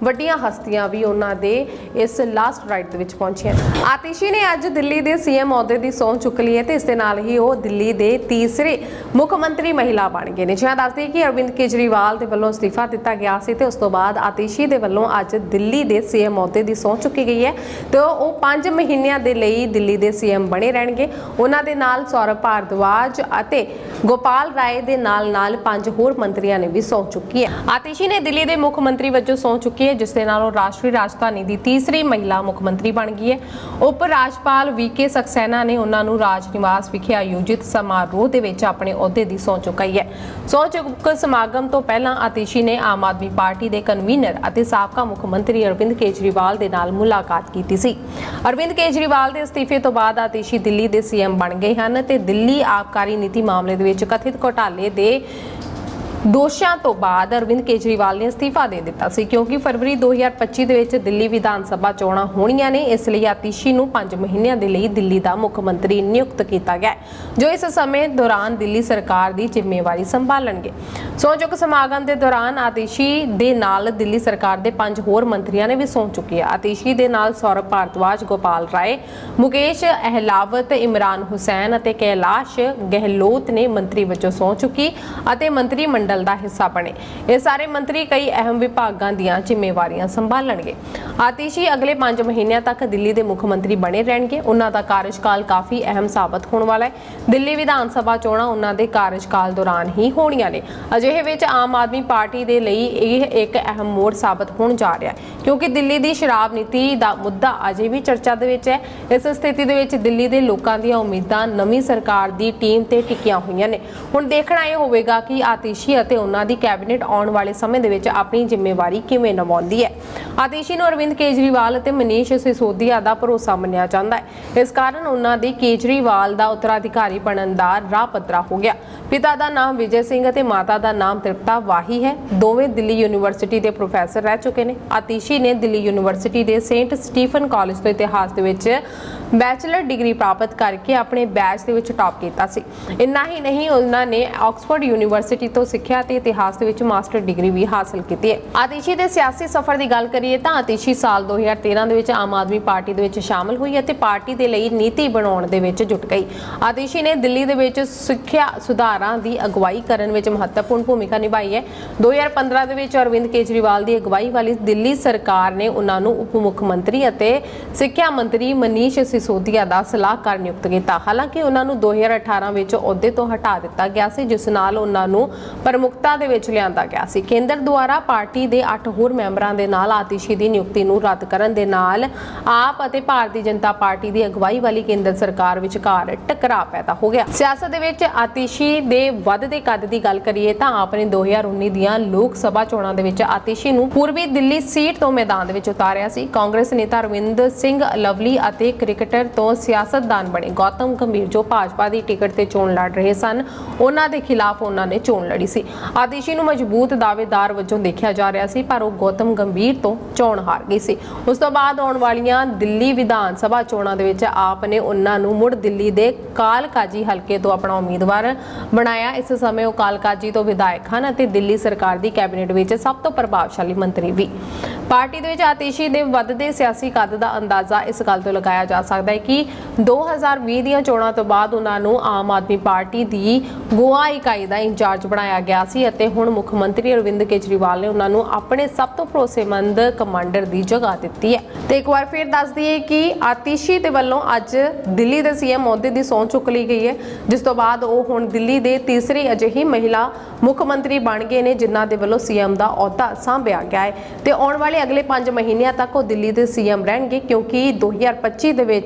ਵੱਡੀਆਂ ਹਸਤੀਆਂ ਵੀ ਉਹਨਾਂ ਦੇ ਇਸ ਲਾਸਟ ਰਾਈਡ ਦੇ ਵਿੱਚ ਪਹੁੰਚੀਆਂ ਆਤਿਸ਼ੀ ਨੇ ਅੱਜ ਦਿੱਲੀ ਦੇ ਸੀਐਮ ਅਹੁਦੇ ਦੀ ਸਹੁੰ ਚੁੱਕ ਲਈ ਹੈ ਤੇ ਇਸ ਦੇ ਨਾਲ ਹੀ ਉਹ ਦਿੱਲੀ ਦੇ ਤੀਸਰੇ ਮੁੱਖ ਮੰਤਰੀ ਮਹਿਲਾ ਬਣ ਗਏ ਨੇ। ਜਿਵੇਂ ਦੱਸਦੇ ਕਿ ਅਰਵਿੰਦ ਕੇਜਰੀਵਾਲ ਦੇ ਵੱਲੋਂ ਅਸਤੀਫਾ ਦਿੱਤਾ ਗਿਆ ਸੀ ਤੇ ਉਸ ਤੋਂ ਬਾਅਦ ਆਤਿਸ਼ੀ ਦੇ ਵੱਲੋਂ ਅੱਜ ਦਿੱਲੀ ਦੇ ਸੀਐਮ ਅਹੁਦੇ ਦੀ ਸਹੁੰ ਚੁੱਕੀ ਗਈ ਹੈ ਤੇ ਉਹ 5 ਮਹੀਨਿਆਂ ਦੇ ਲਈ ਦਿੱਲੀ ਦੇ ਸੀਐਮ ਬਣੇ ਰਹਿਣਗੇ। ਉਹਨਾਂ ਦੇ ਨਾਲ ਸੌਰਵ ਭਾਰਦਵਾਜ ਅਤੇ ਗੋਪਾਲ ਰਾਏ ਦੇ ਨਾਲ ਨਾਲ ਪੰਜ ਹੋਰ ਮੰਤਰੀਆਂ ਨੇ ਵੀ ਸਹੁੰ ਚੁੱਕੀ ਹੈ। ਆਤਿਸ਼ੀ ਨੇ ਦਿੱਲੀ ਦੇ ਮੁੱਖ ਮੰਤਰੀ ਵਜੋਂ ਸਹੁੰ ਚੁੱਕੀ ਹੈ, ਜਿਸ ਦੇ ਨਾਲ ਉਹ ਰਾਸ਼ਟਰੀ ਰਾਜਧਾਨੀ ਦੀ ਤੀਸਰੀ ਮਹਿਲਾ ਮੁੱਖ ਮੰਤਰੀ ਬਣ ਗਈ ਹੈ। ਉਪ ਰਾਜਪਾਲ ਵੀਕੇ ਸਕਸੈਨਾ ਨੇ ਉਹਨਾਂ ਨੂੰ ਰਾਜ ਨਿਵਾਸ ਵਿਖੇ ਆਯੋਜਿਤ ਸਮਾਰੋਹ ਦੇ ਵਿੱਚ ਆਪਣੇ ਅਹੁਦੇ ਦੀ ਸਹੁੰ ਚੁਕਾਈ ਹੈ। ਸਹੁੰ ਚੁੱਕ ਸਮਾਗਮ ਤੋਂ ਪਹਿਲਾਂ ਆਤਿਸ਼ੀ ਨੇ ਆਮ ਆਦਮੀ ਪਾਰਟੀ ਦੇ ਕਨਵੀਨਰ ਅਤੇ ਸਾਬਕਾ ਮੁੱਖ ਮੰਤਰੀ ਅਰਵਿੰਦ ਕੇਜਰੀਵਾਲ ਦੇ ਨਾਲ ਮੁਲਾਕਾਤ ਕੀਤੀ ਸੀ। ਅਰਵਿੰਦ ਕੇਜਰੀਵਾਲ ਦੇ ਅਸਤੀਫੇ ਤੋਂ ਬਾਅਦ ਆਤਿਸ਼ੀ ਦਿੱਲੀ ਦੇ ਸੀਐਮ ਬਣ ਗਏ ਹਨ ਤੇ ਦਿੱਲੀ ਆਬਕਾਰੀ ਨੀਤੀ ਮਾਮਲੇ ਦੇ ਵਿੱਚ ਕਥਿਤ ਘੋਟਾਲੇ ਦੇ ਦੋਸ਼ਾਂ ਤੋਂ ਬਾਅਦ ਅਰਵਿੰਦ ਕੇਜਰੀਵਾਲ ਨੇ ਅਸਤੀਫਾ ਦੇ ਦਿੱਤਾ ਸੀ, ਕਿਉਂਕਿ ਫਰਵਰੀ 2025 ਦੇ ਵਿੱਚ ਦਿੱਲੀ ਵਿਧਾਨ ਸਭਾ ਚੋਣਾਂ ਹੋਣੀਆਂ ਨੇ, ਇਸ ਲਈ ਆਤਿਸ਼ੀ ਨੂੰ 5 ਮਹੀਨਿਆਂ ਦੇ ਲਈ ਦਿੱਲੀ ਦਾ ਮੁੱਖ ਮੰਤਰੀ ਨਿਯੁਕਤ ਕੀਤਾ ਗਿਆ ਜੋ ਇਸ ਸਮੇਂ ਦੌਰਾਨ ਦਿੱਲੀ ਸਰਕਾਰ ਦੀ ਜ਼ਿੰਮੇਵਾਰੀ ਸੰਭਾਲਣਗੇ। ਸਹੁੰ ਸਮਾਗਮ ਦੇ ਦੌਰਾਨ ਆਤਿਸ਼ੀ ਦੇ ਨਾਲ ਦਿੱਲੀ ਸਰਕਾਰ ਦੇ ਪੰਜ ਹੋਰ ਮੰਤਰੀਆਂ ਨੇ ਵੀ ਸਹੁੰ ਚੁੱਕੀ ਹੈ ਆਤਿਸ਼ੀ ਦੇ ਨਾਲ ਸੌਰਵ ਭਾਰਤਵਾਜ ਗੋਪਾਲ ਰਾਏ, ਮੁਕੇਸ਼ ਅਹਿਲਾਵਤ, ਇਮਰਾਨ ਹੁਸੈਨ ਅਤੇ ਕੈਲਾਸ਼ ਗਹਿਲੋਤ ਨੇ ਮੰਤਰੀ ਵਜੋਂ ਸਹੁੰ ਚੁੱਕੀ ਅਤੇ ਮੰਤਰੀ ਮੰਡਲ ਦਾ ਹਿੱਸਾ ਬਣੇ। ਇਹ ਸਾਰੇ ਮੰਤਰੀ ਕਈ ਅਹਿਮ ਵਿਭਾਗਾਂ ਦੀਆਂ ਜ਼ਿੰਮੇਵਾਰੀਆਂ ਸੰਭਾਲਣਗੇ। ਆਤਿਸ਼ੀ ਅਗਲੇ 5 ਮਹੀਨਿਆਂ ਤੱਕ ਦਿੱਲੀ ਦੇ ਮੁੱਖ ਮੰਤਰੀ ਬਣੇ ਰਹਿਣਗੇ। ਉਹਨਾਂ ਦਾ ਕਾਰਜਕਾਲ ਕਾਫੀ ਅਹਿਮ ਸਾਬਤ ਹੋਣ ਵਾਲਾ ਹੈ। ਦਿੱਲੀ ਵਿਧਾਨ ਸਭਾ ਚੋਣਾਂ ਉਹਨਾਂ ਦੇ ਕਾਰਜਕਾਲ ਦੌਰਾਨ ਹੀ ਹੋਣੀਆਂ ਨੇ। ਅਜਿਹੇ ਵਿੱਚ ਆਮ ਆਦਮੀ ਪਾਰਟੀ ਦੇ ਲਈ ਇਹ ਇੱਕ ਅਹਿਮ ਮੋੜ ਸਾਬਤ ਹੋਣ ਜਾ ਰਿਹਾ ਹੈ। ਕਿਉਂਕਿ ਦਿੱਲੀ ਦੀ ਸ਼ਰਾਬ ਨੀਤੀ ਦਾ ਮੁੱਦਾ ਅਜੇ ਵੀ ਚਰਚਾ ਦੇ ਵਿੱਚ ਹੈ। ਇਸ ਸਥਿਤੀ ਦੇ ਵਿੱਚ ਦਿੱਲੀ ਦੇ ਲੋਕਾਂ ਦੀਆਂ ਉਮੀਦਾਂ ਨਵੀਂ ਸਰਕਾਰ ਦੀ ਟੀਮ ਤੇ ਟਿਕੀਆਂ ਹੋਈਆਂ ਨੇ। ਹੁਣ ਦੇਖਣਾ ਇਹ ਹੋਵੇਗਾ ਕਿ ਆਤਿਸ਼ੀ ਅਤੇ ਉਹਨਾਂ ਦੀ ਕੈਬਨਿਟ ਆਉਣ ਵਾਲੇ ਸਮੇਂ ਦੇ ਵਿੱਚ ਆਪਣੀ ਜ਼ਿੰਮੇਵਾਰੀ ਕਿਵੇਂ ਨਿਭਾਉਂਦੀ ਹੈ? ਆਤਿਸ਼ੀ ਨੂੰ ਅਰਵਿੰਦ ਕੇਜਰੀਵਾਲ ਅਤੇ ਮਨੀਸ਼ ਸਿਸੋਦੀਆ ਦਾ ਭਰੋਸਾ ਮੰਨਿਆ ਜਾਂਦਾ ਹੈ। ਇਸ ਕਾਰਨ ਉਹਨਾਂ ਦੀ ਕੇਜਰੀਵਾਲ ਦਾ ਉੱਤਰਾਧਿਕਾਰੀ ਬਣਨ ਦਾ ਰਾਹ ਪੱਧਰਾ ਹੋ ਗਿਆ। ਪਿਤਾ ਦਾ ਨਾਮ ਵਿਜੇ ਸਿੰਘ ਅਤੇ ਮਾਤਾ ਦਾ ਨਾਮ ਤ੍ਰਿਪਤਾ ਵਾਹੀ ਹੈ। ਦੋਵੇਂ ਦਿੱਲੀ ਯੂਨੀਵਰਸਿਟੀ ਦੇ ਪ੍ਰੋਫੈਸਰ ਰਹਿ ਚੁੱਕੇ ਨੇ। ਆਤਿਸ਼ੀ ਨੇ ਦਿੱਲੀ ਯੂਨੀਵਰਸਿਟੀ ਦੇ ਸੇਂਟ ਸਟੀਫਨ ਕਾਲਜ ਤੋਂ ਇਤਿਹਾਸ ਦੇ ਵਿੱਚ ਬੈਚਲਰ ਡਿਗਰੀ ਪ੍ਰਾਪਤ ਕਰਕੇ ਆਪਣੇ ਬੈਚ ਦੇ ਵਿੱਚ ਟਾਪ ਕੀਤਾ ਸੀ। ਇੰਨਾ ਹੀ ਨਹੀਂ, ਉਹਨਾਂ ਨੇ ਆਕਸਫੋਰਡ ਯੂਨੀਵਰਸਿਟੀ ਤੋਂ ਸਿੱਖਿਆ ਤੇ ਇਤਿਹਾਸ ਦੇ ਵਿੱਚ ਮਾਸਟਰ ਡਿਗਰੀ ਵੀ ਹਾਸਲ ਕੀਤੀ ਹੈ। ਆਤਿਸ਼ੀ ਦੇ ਸਿਆਸੀ ਸਫ਼ਰ ਦੀ ਗੱਲ ਕਰੀਏ ਤਾਂ ਆਤਿਸ਼ੀ ਸਾਲ 2013 ਦੇ ਵਿੱਚ ਆਮ ਆਦਮੀ ਪਾਰਟੀ ਦੇ ਵਿੱਚ ਸ਼ਾਮਲ ਹੋਈ ਅਤੇ ਪਾਰਟੀ ਦੇ ਲਈ ਨੀਤੀ ਬਣਾਉਣ ਦੇ ਵਿੱਚ ਜੁਟ ਗਈ। ਆਤਿਸ਼ੀ ਨੇ ਦਿੱਲੀ ਦੇ ਵਿੱਚ ਸਿੱਖਿਆ ਸੁਧਾਰਾਂ ਦੀ ਅਗਵਾਈ ਕਰਨ ਵਿੱਚ ਮਹੱਤਵਪੂਰਨ ਭੂਮਿਕਾ ਨਿਭਾਈ ਹੈ। 2015 ਦੇ ਵਿੱਚ ਅਰਵਿੰਦ ਕੇਜਰੀਵਾਲ ਦੀ ਅਗਵਾਈ ਵਾਲੀ ਦਿੱਲੀ ਸਰਕਾਰ ਨੇ ਉਹਨਾਂ ਨੂੰ ਉਪ ਮੁੱਖ ਮੰਤਰੀ ਅਤੇ ਸਿੱਖਿਆ ਮੰਤਰੀ ਮਨੀਸ਼ ਸਿਸੋਦੀਆ ਦਾ ਸਲਾਹਕਾਰ ਨਿਯੁਕਤ ਕੀਤਾ। ਹਾਲਾਂਕਿ ਉਹਨਾਂ ਨੂੰ 2018 ਵਿੱਚ ਅਹੁਦੇ ਤੋਂ ਹਟਾ ਦਿੱਤਾ ਗਿਆ ਸੀ, ਜਿਸ ਨਾਲ ਉਹਨਾਂ ਨੂੰ ਪ੍ਰਮੁਖਤਾ ਦੇ ਵਿੱਚ ਲਿਆਂਦਾ ਗਿਆ ਸੀ। ਕੇਂਦਰ ਦੁਆਰਾ ਪਾਰਟੀ ਦੇ 8 ਹੋਰ ਮੈਂਬਰਾਂ ਦੇ ਨਾਲ ਆਤਿਸ਼ੀ ਦੀ ਨਿਯੁਕਤੀ ਨੂੰ ਰੱਦ ਕਰਨ ਦੇ ਨਾਲ ਆਪ ਅਤੇ ਭਾਰਤੀ ਜਨਤਾ ਪਾਰਟੀ ਦੀ ਅਗਵਾਈ ਵਾਲੀ ਕੇਂਦਰ ਸਰਕਾਰ ਵਿਚਕਾਰ ਟਕਰਾਅ ਪੈਦਾ ਹੋ ਗਿਆ। ਸਿਆਸਤ ਦੇ ਵਿੱਚ ਆਤਿਸ਼ੀ ਦੇ ਵੱਧਦੇ ਕੱਦ ਦੀ ਗੱਲ ਕਰੀਏ ਤਾਂ ਆਪ ਨੇ 2019 ਦੀਆਂ ਲੋਕ ਸਭਾ ਚੋਣਾਂ ਦੇ ਵਿੱਚ ਆਤਿਸ਼ੀ ਨੂੰ ਪੂਰਬੀ ਦਿੱਲੀ ਸੀਟ ਤੋਂ ਮੈਦਾਨ ਦੇ ਵਿੱਚ ਉਤਾਰਿਆ ਸੀ। ਕਾਂਗਰਸ ਨੇਤਾ ਰਵਿੰਦਰ ਸਿੰਘ ਲਵਲੀ ਅਤੇ ਕ੍ਰਿਕਟਰ ਤੋਂ ਸਿਆਸਤਦਾਨ ਬਣੇ। ਗੌਤਮ ਗੰਭੀਰ ਜੋ ਭਾਜਪਾ ਦੀ ਟਿਕਟ ਤੇ ਚੋਣ ਲੜ ਰਹੇ ਸਨ, ਉਹਨਾਂ ਦੇ ਖਿਲਾਫ ਉਹਨਾਂ ਨੇ ਚੋਣ ਲੜੀ ਸੀ। ਆਤਿਸ਼ੀ ਨੂੰ ਮਜ਼ਬੂਤ ਦਾਅਵੇਦਾਰ ਵਜੋਂ ਦੇਖਿਆ ਜਾ ਰਿਹਾ ਸੀ, ਪਰ ਉਹ ਗੌਤਮ ਗੰਭੀਰ ਤੋਂ ਚੋਣ ਹਾਰ ਗਈ ਸੀ। ਉਸ ਤੋਂ ਬਾਅਦ ਆਉਣ ਵਾਲੀਆਂ ਦਿੱਲੀ ਵਿਧਾਨ ਸਭਾ ਚੋਣਾਂ ਦੇ ਵਿੱਚ ਆਪ ਨੇ ਉਹਨਾਂ ਨੂੰ ਮੁੜ ਦਿੱਲੀ ਦੇ ਕਾਲਕਾਜੀ ਹਲਕੇ ਤੋਂ ਆਪਣਾ ਉਮੀਦਵਾਰ ਬਣਾਇਆ। ਇਸ ਸਮੇਂ ਉਹ ਕਾਲਕਾਜੀ ਤੋਂ ਵਿਧਾਇਕ ਹਨ ਅਤੇ ਦਿੱਲੀ ਸਰਕਾਰ ਦੀ ਕੈਬਨਿਟ ਵਿੱਚ ਸਭ ਤੋਂ ਪ੍ਰਭਾਵਸ਼ਾਲੀ ਮੰਤਰੀ ਵੀ। ਪਾਰਟੀ ਦੇ ਵਿੱਚ ਆਤਿਸ਼ੀ ਦੇ ਵੱਧਦੇ ਸਿਆਸੀ ਕੱਦ ਦਾ ਅੰਦਾਜ਼ਾ ਇਸ ਗੱਲ ਤੋਂ ਲਗਾਇਆ ਜਾ ਸਕਦਾ ਹੈ ਕਿ 2020 ਦੀਆਂ ਚੋਣਾਂ ਤੋਂ ਬਾਅਦ ਉਹਨਾਂ ਨੂੰ ਆਮ ਆਦਮੀ ਪਾਰਟੀ ਦੀ ਗੋਆ ਇਕਾਈ ਦਾ ਇੰਚਾਰਜ ਬਣਾਇਆ ਗਿਆ ਸੀ ਅਤੇ ਹੁਣ ਮੁੱਖ ਮੰਤਰੀ ਅਰਵਿੰਦ ਕੇਜਰੀਵਾਲ ਨੇ ਉਹਨਾਂ ਨੂੰ ਆਪਣੇ ਸਭ ਤੋਂ ਭਰੋਸੇਮੰਦ ਕਮਾਂਡਰ ਦੀ ਜਗ੍ਹਾ ਦਿੱਤੀ ਹੈ। ਤੇ ਇੱਕ ਵਾਰ ਫਿਰ ਦੱਸ ਦਈਏ ਕਿ ਆਤਿਸ਼ੀ ਦੇ ਵੱਲੋਂ ਅੱਜ ਦਿੱਲੀ ਦੇ ਸੀਐਮ ਅਹੁਦੇ ਦੀ ਸਹੁੰ ਚੁੱਕ ਲਈ ਗਈ ਹੈ, ਜਿਸ ਤੋਂ ਬਾਅਦ ਉਹ ਹੁਣ ਦਿੱਲੀ ਦੇ ਤੀਸਰੀ ਅਜਿਹੀ ਮਹਿਲਾ ਮੁੱਖ ਮੰਤਰੀ ਬਣ ਗਏ ਨੇ, ਜਿਨ੍ਹਾਂ ਦੇ ਵੱਲੋਂ ਸੀਐਮ ਦਾ ਅਹੁਦਾ ਸੰਭਿਆ ਗਿਆ ਹੈ। ਤੇ ਆਉਣ ਵਾਲੇ ਅਗਲੇ 5 ਮਹੀਨਿਆਂ ਤੱਕ ਉਹ ਦਿੱਲੀ ਦੇ ਸੀਐਮ ਰਹਿਣਗੇ, ਕਿਉਂਕਿ 2025 ਦੇ ਵਿੱਚ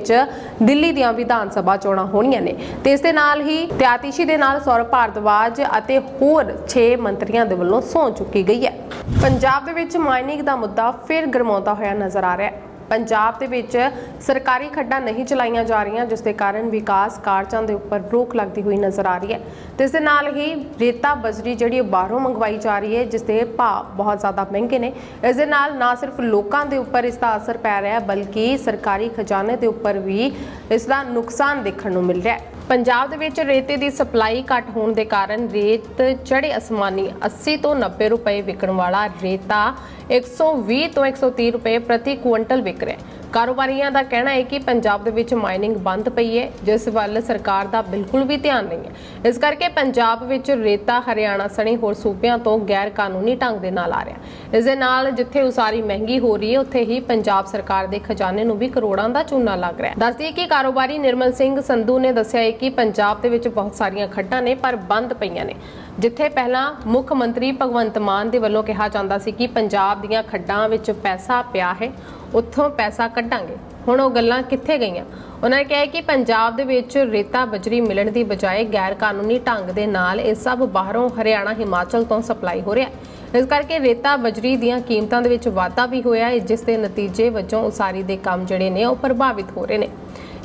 ਦਿੱਲੀ ਦੀਆਂ ਵਿਧਾਨ ਸਭਾ ਚੋਣਾਂ ਹੋਣੀਆਂ ਨੇ। ਤੇ ਇਸ ਦੇ ਨਾਲ ਹੀ ਤੇ ਦੇ ਨਾਲ ਸੌਰਵ ਭਾਰਦਵਾਜ ਅਤੇ ਹੋਰ 6 ਮੰਤਰੀਆਂ ਦੇ ਵੱਲੋਂ ਸੌਂ ਚੁੱਕੀ ਗਈ ਹੈ। ਪੰਜਾਬ ਦੇ ਵਿੱਚ ਮਾਈਨਿੰਗ ਦਾ ਮੁੱਦਾ ਫਿਰ ਗਰਮਾਉਂਦਾ ਹੋਇਆ ਨਜ਼ਰ ਆ ਰਿਹਾ ਹੈ। ਪੰਜਾਬ ਦੇ ਵਿੱਚ ਸਰਕਾਰੀ ਖੱਡਾਂ ਨਹੀਂ ਚਲਾਈਆਂ ਜਾ ਰਹੀਆਂ, ਜਿਸ ਦੇ ਕਾਰਨ ਵਿਕਾਸ ਕਾਰਜਾਂ ਦੇ ਉੱਪਰ ਰੋਕ ਲੱਗਦੀ ਹੋਈ ਨਜ਼ਰ ਆ ਰਹੀ ਹੈ। ਤੇ ਇਸ ਦੇ ਨਾਲ ਹੀ ਰੇਤਾ ਬਜਰੀ ਜਿਹੜੀ ਉਹ ਬਾਹਰੋਂ ਮੰਗਵਾਈ ਜਾ ਰਹੀ ਹੈ, ਜਿਸ ਦੇ ਭਾਅ ਬਹੁਤ ਜ਼ਿਆਦਾ ਮਹਿੰਗੇ ਨੇ। ਇਸ ਦੇ ਨਾਲ ਨਾ ਸਿਰਫ ਲੋਕਾਂ ਦੇ ਉੱਪਰ ਇਸ ਦਾ ਅਸਰ ਪੈ ਰਿਹਾ ਹੈ, ਬਲਕਿ ਸਰਕਾਰੀ ਖਜ਼ਾਨੇ ਦੇ ਉੱਪਰ ਵੀ ਇਸ ਦਾ ਨੁਕਸਾਨ ਦੇਖਣ ਨੂੰ ਮਿਲ ਰਿਹਾ ਹੈ। ਪੰਜਾਬ ਦੇ ਵਿੱਚ ਰੇਤੇ ਦੀ ਸਪਲਾਈ ਘੱਟ ਹੋਣ ਦੇ ਕਾਰਨ ਰੇਤ ਚੜੇ ਅਸਮਾਨੀ 80 ਤੋਂ 90 ਰੁਪਏ ਵਿਕਣ ਵਾਲਾ ਰੇਤਾ 120 ਤੋਂ 130 ਰੁਪਏ ਪ੍ਰਤੀ ਕੁਇੰਟਲ ਵਿਕ ਰਿਹਾ ਹੈ। ਕਾਰੋਬਾਰੀਆਂ ਦਾ ਕਹਿਣਾ ਹੈ ਕਿ ਪੰਜਾਬ ਦੇ ਵਿੱਚ ਮਾਈਨਿੰਗ ਬੰਦ ਪਈ ਹੈ, ਜਿਸ ਵੱਲ ਸਰਕਾਰ ਦਾ ਬਿਲਕੁਲ ਵੀ ਧਿਆਨ ਨਹੀਂ ਹੈ। ਇਸ ਕਰਕੇ ਪੰਜਾਬ ਵਿੱਚ ਰੇਤਾ ਹਰਿਆਣਾ ਸਣੇ ਹੋਰ ਸੂਬਿਆਂ ਤੋਂ ਗੈਰ ਕਾਨੂੰਨੀ ਢੰਗ ਦੇ ਨਾਲ ਆ ਰਿਹਾ ਇਸ ਦੇ ਨਾਲ ਜਿੱਥੇ ਉਸਾਰੀ ਮਹਿੰਗੀ ਹੋ ਰਹੀ ਹੈ, ਉੱਥੇ ਹੀ ਪੰਜਾਬ ਸਰਕਾਰ ਦੇ ਖਜ਼ਾਨੇ ਨੂੰ ਵੀ ਕਰੋੜਾਂ ਦਾ ਚੂਨਾ ਲੱਗ ਰਿਹਾ ਹੈ। ਦੱਸਦੀ ਕਿ ਕਾਰੋਬਾਰੀ ਨਿਰਮਲ ਸਿੰਘ ਸੰਧੂ ਨੇ ਦੱਸਿਆ ਹੈ ਕਿ ਪੰਜਾਬ ਦੇ ਵਿੱਚ ਬਹੁਤ ਸਾਰੀਆਂ ਖੱਡਾਂ ਨੇ, ਪਰ ਬੰਦ ਪਈਆਂ ਨੇ। ਜਿੱਥੇ ਪਹਿਲਾਂ ਮੁੱਖ ਮੰਤਰੀ ਭਗਵੰਤ ਮਾਨ ਦੇ ਵੱਲੋਂ ਕਿਹਾ ਜਾਂਦਾ ਸੀ ਕਿ ਪੰਜਾਬ ਦੀਆਂ ਖੱਡਾਂ ਵਿੱਚ ਪੈਸਾ ਪਿਆ ਹੈ, ਉੱਥੋਂ ਪੈਸਾ ਕੱਢਾਂਗੇ। ਹੁਣ ਉਹ ਗੱਲਾਂ ਕਿੱਥੇ ਗਈਆਂ? ਉਹਨਾਂ ਕਿਹਾ ਕਿ ਪੰਜਾਬ ਦੇ ਵਿੱਚ ਰੇਤਾ ਬਜਰੀ ਮਿਲਣ ਦੀ ਬਜਾਏ ਗੈਰ ਕਾਨੂੰਨੀ ਢੰਗ ਦੇ ਨਾਲ ਇਹ ਸਭ ਬਾਹਰੋਂ ਹਰਿਆਣਾ, ਹਿਮਾਚਲ ਤੋਂ ਸਪਲਾਈ ਹੋ ਰਿਹਾ ਹੈ। ਇਸ ਕਰਕੇ ਰੇਤਾ ਬਜਰੀ ਦੀਆਂ ਕੀਮਤਾਂ ਦੇ ਵਿੱਚ ਵਾਧਾ ਵੀ ਹੋਇਆ ਹੈ, ਜਿਸ ਦੇ ਨਤੀਜੇ ਵਜੋਂ ਉਸਾਰੀ ਦੇ ਕੰਮ ਜਿਹੜੇ ਨੇ ਉਹ ਪ੍ਰਭਾਵਿਤ ਹੋ ਰਹੇ ਨੇ।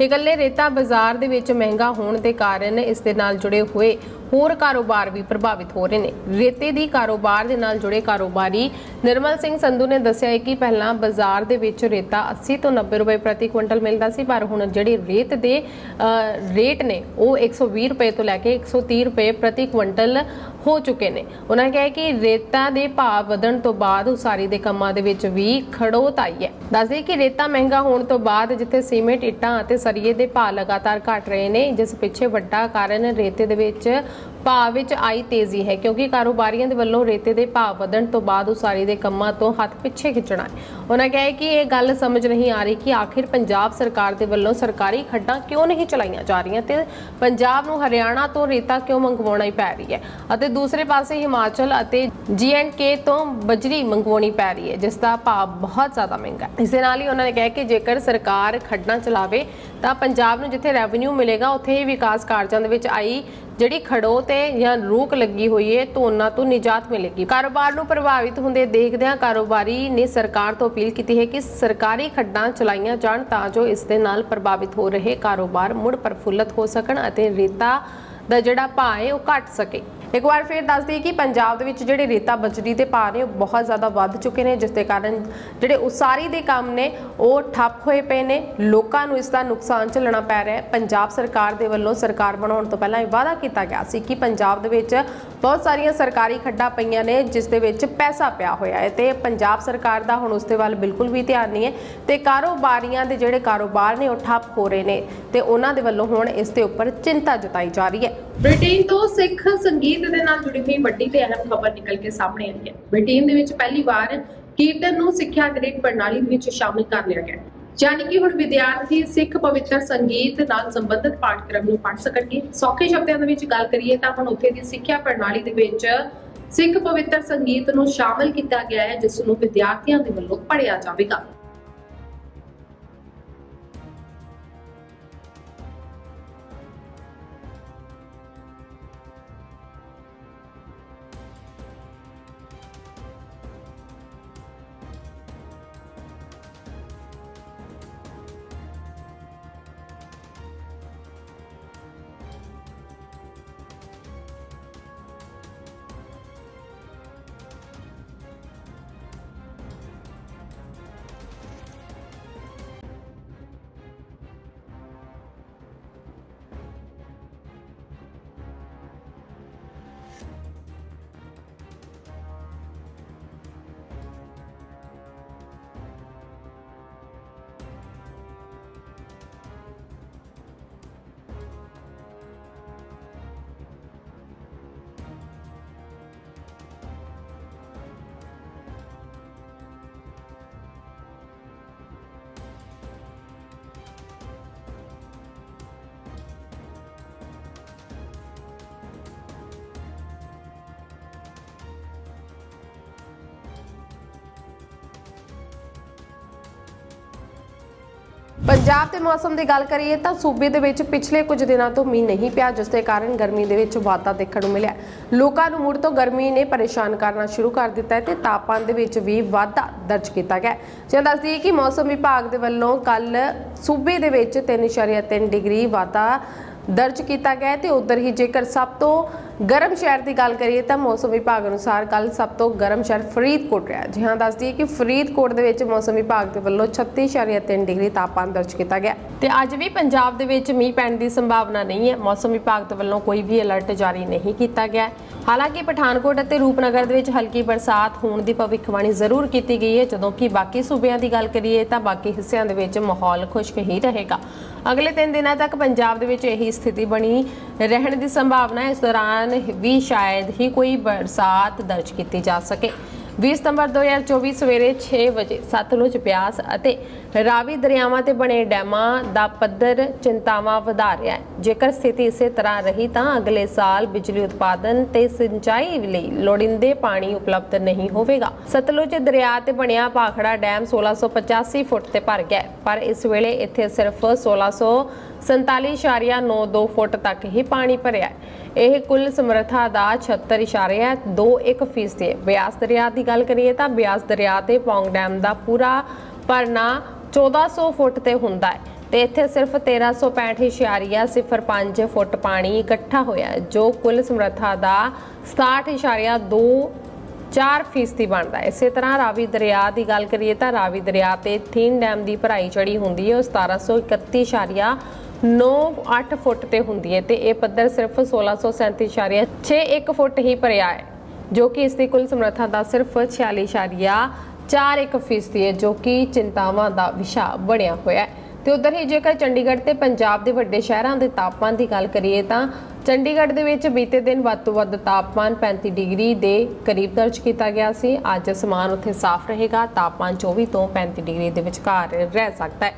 ਇਕੱਲੇ ਰੇਤਾ ਬਾਜ਼ਾਰ ਦੇ ਵਿੱਚ ਮਹਿੰਗਾ ਹੋਣ ਦੇ ਕਾਰਨ ਇਸ ਦੇ ਨਾਲ ਜੁੜੇ ਹੋਏ ਹੋਰ ਕਾਰੋਬਾਰ ਵੀ ਪ੍ਰਭਾਵਿਤ ਹੋ ਰਹੇ ਨੇ। ਰੇਤੇ ਦੀ ਕਾਰੋਬਾਰ ਦੇ ਨਾਲ ਜੁੜੇ ਕਾਰੋਬਾਰੀ ਨਿਰਮਲ ਸਿੰਘ ਸੰਧੂ ਨੇ ਦੱਸਿਆ ਹੈ ਕਿ ਪਹਿਲਾਂ ਬਾਜ਼ਾਰ ਦੇ ਵਿੱਚ ਰੇਤਾ 80 ਤੋਂ 90 ਰੁਪਏ ਪ੍ਰਤੀ ਕੁਇੰਟਲ ਮਿਲਦਾ ਸੀ, ਪਰ ਹੁਣ ਜਿਹੜੀ ਰੇਤ ਦੇ ਰੇਟ ਨੇ, ਉਹ 120 ਰੁਪਏ ਤੋਂ ਲੈ ਕੇ 130 ਰੁਪਏ ਪ੍ਰਤੀ ਕੁਇੰਟਲ ਹੋ ਚੁੱਕੇ ਨੇ। ਉਹਨਾਂ ਕਿਹਾ ਕਿ ਰੇਤਾ ਦੇ ਭਾਅ ਵਧਣ ਤੋਂ ਬਾਅਦ ਉਸਾਰੀ ਦੇ ਕੰਮਾਂ ਦੇ ਵਿੱਚ ਵੀ ਖੜੋਤ ਆਈ ਹੈ। ਦੱਸਦੇ ਕਿ ਰੇਤਾ ਮਹਿੰਗਾ ਹੋਣ ਤੋਂ ਬਾਅਦ ਜਿੱਥੇ ਸੀਮੈਂਟ ਇੱਟਾਂ ਅਤੇ ਸਰੀਏ ਦੇ ਭਾਅ ਲਗਾਤਾਰ ਘਟ ਰਹੇ ਨੇ, ਜਿਸ ਪਿੱਛੇ ਵੱਡਾ ਕਾਰਨ ਰੇਤੇ ਦੇ ਵਿੱਚ ਭਾਅ ਵਿੱਚ ਆਈ ਤੇਜ਼ੀ ਹੈ ਕਿਉਂਕਿ ਕਾਰੋਬਾਰੀਆਂ ਦੇ ਵੱਲੋਂ ਰੇਤੇ ਦੇ ਭਾਅ ਵਧਣ ਤੋਂ ਬਾਅਦ ਉਸਾਰੀ ਦੇ ਕੰਮਾਂ ਤੋਂ ਹੱਥ ਪਿੱਛੇ ਖਿੱਚਣਾ ਹੈ। ਉਹਨਾਂ ਕਿਹਾ ਕਿ ਇਹ ਗੱਲ ਸਮਝ ਨਹੀਂ ਆ ਰਹੀ ਕਿ ਆਖਿਰ ਪੰਜਾਬ ਸਰਕਾਰ ਦੇ ਵੱਲੋਂ ਸਰਕਾਰੀ ਖੱਡਾਂ ਕਿਉਂ ਨਹੀਂ ਚਲਾਈਆਂ ਜਾ ਰਹੀਆਂ ਤੇ ਪੰਜਾਬ ਨੂੰ ਹਰਿਆਣਾ ਤੋਂ ਰੇਤਾ ਕਿਉਂ ਮੰਗਵਾਉਣਾ ਹੀ ਪੈ ਰਹੀ ਹੈ ਅਤੇ ਦੂਸਰੇ ਪਾਸੇ ਹਿਮਾਚਲ ਅਤੇ ਜੀਐਨਕੇ ਤੋਂ ਬਜਰੀ ਮੰਗਵਾਉਣੀ ਪੈ ਰਹੀ ਹੈ, ਜਿਸ ਦਾ ਭਾਅ ਬਹੁਤ ਜ਼ਿਆਦਾ ਮਹਿੰਗਾ ਹੈ। ਇਸ ਨਾਲ ਹੀ ਉਹਨਾਂ ਨੇ ਕਿਹਾ ਕਿ ਜੇਕਰ ਸਰਕਾਰ ਖੱਡਾਂ ਚਲਾਵੇ ਤਾਂ ਪੰਜਾਬ ਨੂੰ ਜਿੱਥੇ ਰੈਵਨਿਊ ਮਿਲੇਗਾ, ਉੱਥੇ ਹੀ ਵਿਕਾਸ ਕਾਰਜਾਂ ਦੇ ਵਿੱਚ ਆਈ ਜਿਹੜੀ ਖੜੋ ਤੇ ਜਾਂ ਰੋਕ ਲੱਗੀ ਹੋਈ ਹੈ ਤੋਂ ਉਹਨਾਂ ਤੋਂ ਨਿਜਾਤ ਮਿਲੇਗੀ। ਕਾਰੋਬਾਰ ਨੂੰ ਪ੍ਰਭਾਵਿਤ ਹੁੰਦੇ ਦੇਖਦਿਆਂ ਕਾਰੋਬਾਰੀ ਨੇ ਸਰਕਾਰ ਤੋਂ ਅਪੀਲ ਕੀਤੀ ਹੈ ਕਿ ਸਰਕਾਰੀ ਖੱਡਾਂ ਚਲਾਈਆਂ ਜਾਣ ਤਾਂ ਜੋ ਇਸ ਦੇ ਨਾਲ ਪ੍ਰਭਾਵਿਤ ਹੋ ਰਹੇ ਕਾਰੋਬਾਰ ਮੁੜ ਪ੍ਰਫੁੱਲਤ ਹੋ ਸਕਣ ਅਤੇ ਰੇਤਾ ਦਾ ਜਿਹੜਾ ਭਾਅ ਹੈ ਉਹ ਘਟ ਸਕੇ। ਇੱਕ ਵਾਰ ਫਿਰ ਦੱਸ ਦਈਏ ਕਿ ਪੰਜਾਬ ਦੇ ਵਿੱਚ ਜਿਹੜੇ ਰੇਤਾ ਬਜਰੀ ਦੇ ਭਾਅ ਨੇ ਉਹ ਬਹੁਤ ਜ਼ਿਆਦਾ ਵੱਧ ਚੁੱਕੇ ਨੇ, ਜਿਸ ਦੇ ਕਾਰਨ ਜਿਹੜੇ ਉਸਾਰੀ ਦੇ ਕੰਮ ਨੇ, ਉਹ ਠੱਪ ਹੋਏ ਪਏ ਨੇ। ਲੋਕਾਂ ਨੂੰ ਇਸ ਦਾ ਨੁਕਸਾਨ ਝੱਲਣਾ ਪੈ ਰਿਹਾ ਹੈ। ਪੰਜਾਬ ਸਰਕਾਰ ਦੇ ਵੱਲੋਂ ਸਰਕਾਰ ਬਣਾਉਣ ਤੋਂ ਪਹਿਲਾਂ ਇਹ ਵਾਅਦਾ ਕੀਤਾ ਗਿਆ ਸੀ ਕਿ ਪੰਜਾਬ ਦੇ ਵਿੱਚ ਬਹੁਤ ਸਾਰੀਆਂ ਸਰਕਾਰੀ ਖੱਡਾਂ ਪਈਆਂ ਨੇ, ਜਿਸ ਦੇ ਵਿੱਚ ਪੈਸਾ ਪਿਆ ਹੋਇਆ ਹੈ ਤੇ ਪੰਜਾਬ ਸਰਕਾਰ ਦਾ ਹੁਣ ਉਸ ਦੇ ਵੱਲ ਬਿਲਕੁਲ ਵੀ ਧਿਆਨ ਨਹੀਂ ਹੈ ਤੇ ਕਾਰੋਬਾਰੀਆਂ ਦੇ ਜਿਹੜੇ ਕਾਰੋਬਾਰ ਨੇ, ਉਹ ਠੱਪ ਹੋ ਰਹੇ ਨੇ ਤੇ ਉਹਨਾਂ ਦੇ ਵੱਲੋਂ ਹੁਣ ਇਸ ਦੇ ਉੱਪਰ ਚਿੰਤਾ ਜਤਾਈ ਜਾ ਰਹੀ ਹੈ। ਬ੍ਰਿਟੇਨ ਤੋਂ ਸਿੱਖ ਸੰਗੀਤ ਦੇ ਨਾਲ ਜੁੜੀ ਹੋਈ ਵੱਡੀ ਤੇ ਅਹਿਮ ਖਬਰ ਨਿਕਲ ਕੇ ਸਾਹਮਣੇ ਆਈ ਹੈ। ਬ੍ਰਿਟੇਨ ਦੇ ਵਿੱਚ ਪਹਿਲੀ ਵਾਰ ਕੀਰਤਨ ਨੂੰ ਸਿੱਖਿਆ ਗ੍ਰੇਡ ਪ੍ਰਣਾਲੀ ਵਿੱਚ ਸ਼ਾਮਿਲ ਕਰ ਲਿਆ ਗਿਆ। ਯਾਨੀ ਕਿ ਹੁਣ ਵਿਦਿਆਰਥੀ ਸਿੱਖ ਪਵਿੱਤਰ ਸੰਗੀਤ ਨਾਲ ਸੰਬੰਧਿਤ ਪਾਠਕ੍ਰਮ ਨੂੰ ਪੜ੍ਹ ਸਕਣਗੇ। ਸੌਖੇ ਸ਼ਬਦਾਂ ਦੇ ਵਿੱਚ ਗੱਲ ਕਰੀਏ ਤਾਂ ਹੁਣ ਉੱਥੇ ਦੀ ਸਿੱਖਿਆ ਪ੍ਰਣਾਲੀ ਦੇ ਵਿੱਚ ਸਿੱਖ ਪਵਿੱਤਰ ਸੰਗੀਤ ਨੂੰ ਸ਼ਾਮਲ ਕੀਤਾ ਗਿਆ ਹੈ, ਜਿਸ ਨੂੰ ਵਿਦਿਆਰਥੀਆਂ ਦੇ ਵੱਲੋਂ ਪੜ੍ਹਿਆ ਜਾਵੇਗਾ। ਪੰਜਾਬ ਦੇ ਮੌਸਮ ਦੀ ਗੱਲ ਕਰੀਏ ਤਾਂ ਸੂਬੇ ਦੇ ਵਿੱਚ ਪਿਛਲੇ ਕੁਝ ਦਿਨਾਂ ਤੋਂ ਮੀਂਹ ਨਹੀਂ ਪਿਆ, ਜਿਸ ਦੇ ਕਾਰਨ ਗਰਮੀ ਦੇ ਵਿੱਚ ਵਾਧਾ ਦੇਖਣ ਨੂੰ ਮਿਲਿਆ। ਲੋਕਾਂ ਨੂੰ ਮੁੜ ਤੋਂ ਗਰਮੀ ਨੇ ਪਰੇਸ਼ਾਨ ਕਰਨਾ ਸ਼ੁਰੂ ਕਰ ਦਿੱਤਾ ਹੈ ਤੇ ਤਾਪਮਾਨ ਦੇ ਵਿੱਚ ਵੀ ਵਾਧਾ ਦਰਜ ਕੀਤਾ ਗਿਆ ਜੇ ਦੱਸਦੀ ਕਿ ਮੌਸਮ ਵਿਭਾਗ ਦੇ ਵੱਲੋਂ ਕੱਲ ਸੂਬੇ ਦੇ ਵਿੱਚ 3.3 ਡਿਗਰੀ ਵਾਧਾ ਦਰਜ ਕੀਤਾ ਗਿਆ ਹੈ ਤੇ ਉਧਰ ਹੀ ਜੇਕਰ ਸਭ ਤੋਂ ਗਰਮ ਸ਼ਹਿਰ ਦੀ ਗੱਲ ਕਰੀਏ ਤਾਂ ਮੌਸਮ ਵਿਭਾਗ ਅਨੁਸਾਰ ਕੱਲ ਸਭ ਤੋਂ ਗਰਮ ਸ਼ਹਿਰ ਫਰੀਦਕੋਟ ਰਿਹਾ ਜੀ ਹਾਂ, ਦੱਸ ਦਈਏ ਕਿ ਫਰੀਦਕੋਟ ਦੇ ਵਿੱਚ ਮੌਸਮ ਵਿਭਾਗ ਦੇ ਵੱਲੋਂ 36.3 ਡਿਗਰੀ ਤਾਪਮਾਨ ਦਰਜ ਕੀਤਾ ਗਿਆ ਤੇ ਅੱਜ ਵੀ ਪੰਜਾਬ ਦੇ ਵਿੱਚ ਮੀਂਹ ਪੈਣ ਦੀ ਸੰਭਾਵਨਾ ਨਹੀਂ ਹੈ। ਮੌਸਮ ਵਿਭਾਗ ਦੇ ਵੱਲੋਂ ਕੋਈ ਵੀ ਅਲਰਟ ਜਾਰੀ ਨਹੀਂ ਕੀਤਾ ਗਿਆ ਹਾਲਾਂਕਿ ਪਠਾਨਕੋਟ ਅਤੇ ਰੂਪਨਗਰ ਦੇ ਵਿੱਚ ਹਲਕੀ ਬਰਸਾਤ ਹੋਣ ਦੀ ਭਵਿੱਖਬਾਣੀ ਜ਼ਰੂਰ ਕੀਤੀ ਗਈ ਹੈ। ਜਦੋਂ ਕਿ ਬਾਕੀ ਸੂਬਿਆਂ ਦੀ ਗੱਲ ਕਰੀਏ ਤਾਂ ਬਾਕੀ ਹਿੱਸਿਆਂ ਦੇ ਵਿੱਚ ਮਾਹੌਲ ਖੁਸ਼ਕ ਹੀ ਰਹੇਗਾ। ਅਗਲੇ 3 ਦਿਨਾਂ ਤੱਕ ਪੰਜਾਬ ਦੇ ਵਿੱਚ ਇਹੀ ਸਥਿਤੀ ਬਣੀ ਰਹਿਣ ਦੀ ਸੰਭਾਵਨਾ ਹੈ। ਇਸ ਦੌਰਾਨ ਵੀ ਸ਼ਾਇਦ ਹੀ ਕੋਈ ਬਰਸਾਤ ਦਰਜ ਕੀਤੀ ਜਾ ਸਕੇ। 20 ਸਤੰਬਰ 2024 ਸਵੇਰੇ 6 ਵਜੇ ਸਤਲੁਜ ਬਿਆਸ ਅਤੇ ਰਾਵੀ ਦਰਿਆਵਾਂ ਤੇ ਬਣੇ ਡੈਮਾਂ ਦਾ ਪੱਧਰ ਚਿੰਤਾਵਾਂ ਵਧਾ ਰਿਹਾ ਹੈ। ਜੇਕਰ ਸਥਿਤੀ ਇਸੇ ਤਰ੍ਹਾਂ ਰਹੀ ਤਾਂ ਅਗਲੇ ਸਾਲ ਬਿਜਲੀ ਉਤਪਾਦਨ ਤੇ ਸਿੰਚਾਈ ਲਈ ਲੋੜੀਂਦੇ ਪਾਣੀ ਉਪਲਬਧ ਨਹੀਂ ਹੋਵੇਗਾ। ਸਤਲੁਜ ਦਰਿਆ ਤੇ ਬਣਿਆ ਭਾਖੜਾ ਡੈਮ 1685 ਫੁੱਟ ਤੇ ਭਰ ਗਿਆ ਪਰ ਇਸ ਵੇਲੇ ਇੱਥੇ ਸਿਰਫ 1647.92 ਫੁੱਟ ਤੱਕ ਹੀ ਪਾਣੀ ਭਰਿਆ ਹੈ। ਇਹ ਕੁੱਲ ਸਮਰੱਥਾ ਦਾ 76.21 ਫੀਸਦੀ ਹੈ। ਬਿਆਸ ਦਰਿਆ ਦੀ ਗੱਲ ਕਰੀਏ ਤਾਂ ਬਿਆਸ ਦਰਿਆ ਤੇ ਪੌਂਗ ਡੈਮ ਦਾ ਪੂਰਾ ਭਰਨਾ 1400 ਫੁੱਟ ਤੇ ਹੁੰਦਾ ਹੈ ਤੇ ਇੱਥੇ ਸਿਰਫ 1365.05 ਫੁੱਟ ਪਾਣੀ ਇਕੱਠਾ ਹੋਇਆ ਹੈ, ਜੋ ਕੁੱਲ ਸਮਰੱਥਾ ਦਾ 67.2 4 ਫੀਸਦੀ ਬਣਦਾ ਹੈ। ਇਸੇ ਤਰ੍ਹਾਂ ਰਾਵੀ ਦਰਿਆ ਦੀ ਗੱਲ ਕਰੀਏ ਤਾਂ ਰਾਵੀ ਦਰਿਆ ਤੇ ਥੀਨ ਡੈਮ ਦੀ ਭਰਾਈ ਚੜੀ ਹੁੰਦੀ ਹੈ ਉਹ 1731.98 ਫੁੱਟ ਤੇ ਹੁੰਦੀ ਹੈ ਤੇ ਇਹ ਪੱਧਰ ਸਿਰਫ 1637.61 ਫੁੱਟ ਹੀ ਭਰਿਆ ਹੈ, ਜੋ ਕਿ ਇਸ ਦੀ ਕੁੱਲ ਸਮਰੱਥਾ ਦਾ ਸਿਰਫ 46.41 ਫੀਸਦੀ ਹੈ, ਜੋ ਕਿ ਚਿੰਤਾਵਾਂ ਦਾ ਵਿਸ਼ਾ ਬਣਿਆ ਹੋਇਆ ਹੈ। ਤੇ ਉਧਰ ਹੀ ਜੇਕਰ ਚੰਡੀਗੜ੍ਹ ਤੇ ਪੰਜਾਬ ਦੇ ਵੱਡੇ ਸ਼ਹਿਰਾਂ ਦੇ ਤਾਪਮਾਨ ਦੀ ਗੱਲ ਕਰੀਏ ਤਾਂ ਚੰਡੀਗੜ੍ਹ ਦੇ ਵਿੱਚ ਬੀਤੇ ਦਿਨ ਵੱਧ ਤੋਂ ਵੱਧ ਤਾਪਮਾਨ 35 ਡਿਗਰੀ ਦੇ ਕਰੀਬ ਦਰਜ ਕੀਤਾ ਗਿਆ ਸੀ। ਅੱਜ ਅਸਮਾਨ ਉੱਥੇ ਸਾਫ਼ ਰਹੇਗਾ, ਤਾਪਮਾਨ 24 ਤੋਂ 35 ਡਿਗਰੀ ਦੇ ਵਿਚਕਾਰ ਰਹਿ ਸਕਦਾ ਹੈ।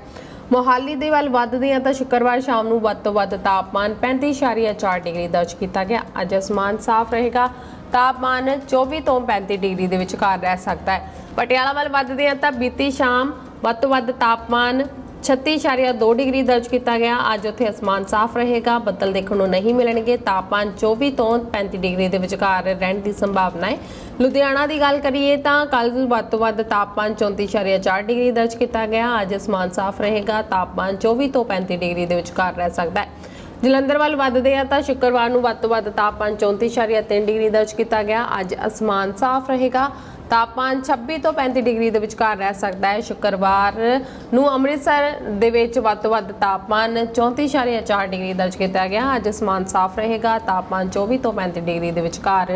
ਮੋਹਾਲੀ ਦੇ ਵੱਲ ਵੱਧਦੇ ਆ ਤਾਂ ਸ਼ੁੱਕਰਵਾਰ ਸ਼ਾਮ ਨੂੰ ਵੱਧ ਤੋਂ ਵੱਧ ਤਾਪਮਾਨ 35.4 ਡਿਗਰੀ ਦਰਜ ਕੀਤਾ ਗਿਆ। ਅੱਜ ਅਸਮਾਨ ਸਾਫ਼ ਰਹੇਗਾ। ਤਾਪਮਾਨ 24 ਤੋਂ 35 ਡਿਗਰੀ ਦੇ ਵਿਚਕਾਰ ਰਹਿ ਸਕਦਾ ਹੈ। ਪਟਿਆਲਾ ਵੱਲ ਵੱਧਦੇ ਆ ਤਾਂ ਬੀਤੀ ਸ਼ਾਮ ਵੱਧ ਤੋਂ ਵੱਧ ਤਾਪਮਾਨ 36.2 ਡਿਗਰੀ ਦਰਜ ਕੀਤਾ ਗਿਆ। ਅੱਜ ਉੱਥੇ ਅਸਮਾਨ ਸਾਫ਼ ਰਹੇਗਾ। ਬੱਦਲ ਦੇਖਣ ਨੂੰ ਨਹੀਂ ਮਿਲਣਗੇ। ਤਾਪਮਾਨ 24 ਤੋਂ 35 ਡਿਗਰੀ ਦੇ ਵਿਚਕਾਰ ਰਹਿਣ ਦੀ ਸੰਭਾਵਨਾ ਹੈ। ਲੁਧਿਆਣਾ ਦੀ ਗੱਲ ਕਰੀਏ ਤਾਂ ਕੱਲ ਵੱਧ ਤੋਂ ਵੱਧ ਤਾਪਮਾਨ 34.4 ਡਿਗਰੀ ਦਰਜ ਕੀਤਾ ਗਿਆ। ਅੱਜ ਅਸਮਾਨ ਸਾਫ਼ ਰਹੇਗਾ। ਤਾਪਮਾਨ 24 ਤੋਂ 35 ਡਿਗਰੀ ਦੇ ਵਿਚਕਾਰ ਰਹਿ ਸਕਦਾ ਹੈ। ਜਲੰਧਰ ਵੱਲ ਵੱਧਦੇ ਆ ਤਾਂ ਸ਼ੁੱਕਰਵਾਰ ਨੂੰ ਵੱਧ ਤੋਂ ਵੱਧ ਤਾਪਮਾਨ 34.3 ਡਿਗਰੀ ਦਰਜ ਕੀਤਾ ਗਿਆ। ਅੱਜ ਅਸਮਾਨ ਸਾਫ਼ ਰਹੇਗਾ। ਤਾਪਮਾਨ 26 ਤੋਂ 35 ਡਿਗਰੀ ਦੇ ਵਿਚਕਾਰ ਰਹਿ ਸਕਦਾ ਹੈ। ਸ਼ੁੱਕਰਵਾਰ ਨੂੰ ਅੰਮ੍ਰਿਤਸਰ ਦੇ ਵਿੱਚ ਵੱਧ ਤੋਂ ਵੱਧ ਤਾਪਮਾਨ 34.4 ਡਿਗਰੀ ਦਰਜ ਕੀਤਾ ਗਿਆ। ਅੱਜ ਅਸਮਾਨ ਸਾਫ਼ ਰਹੇਗਾ। ਤਾਪਮਾਨ 24 ਤੋਂ 35 ਡਿਗਰੀ ਦੇ ਵਿਚਕਾਰ